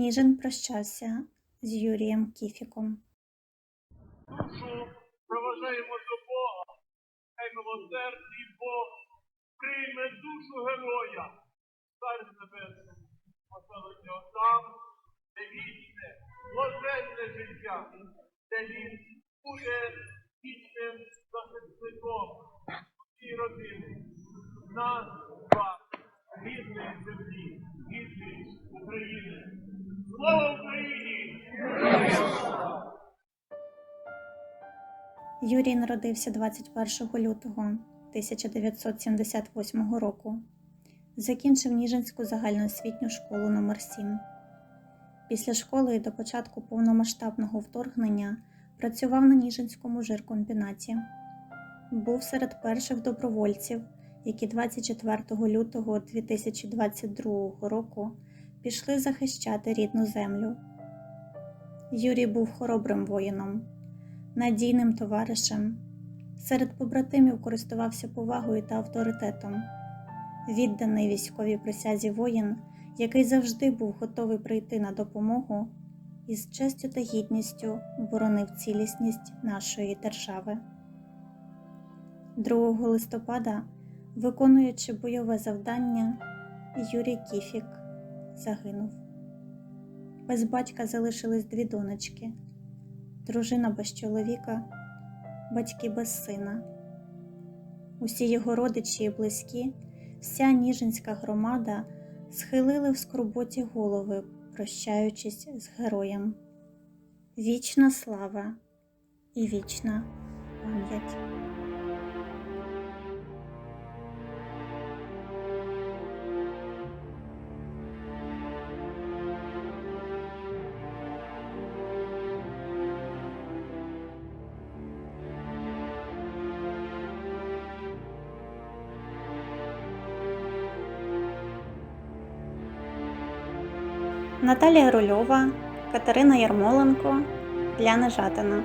Ніжин прощався з Юрієм Кіфіком. проважаємо до Бога. Хай милосердний Бог прийме душу героя, цар небесний, поселить його там, де вічне, блаженне життя, де він буде вічним захисником всієї родини, нас, вас, рідної землі, рідної України. Юрій народився 21 лютого 1978 року. Закінчив Ніжинську загальноосвітню школу номер 7 Після школи і до початку повномасштабного вторгнення працював на Ніжинському жиркомбінаті. Був серед перших добровольців, які 24 лютого 2022 року пішли захищати рідну землю. Юрій був хоробрим воїном надійним товаришем. Серед побратимів користувався повагою та авторитетом. Відданий військовій присязі воїн, який завжди був готовий прийти на допомогу і з честю та гідністю боронив цілісність нашої держави. 2 листопада, виконуючи бойове завдання, Юрій Кіфік загинув. Без батька залишились дві донечки дружина без чоловіка, батьки без сина. Усі його родичі і близькі, вся Ніжинська громада схилили в скорботі голови, прощаючись з героєм. Вічна слава і вічна пам'ять. Наталія Рульова, Катерина Ярмоленко, Ляна Жатина.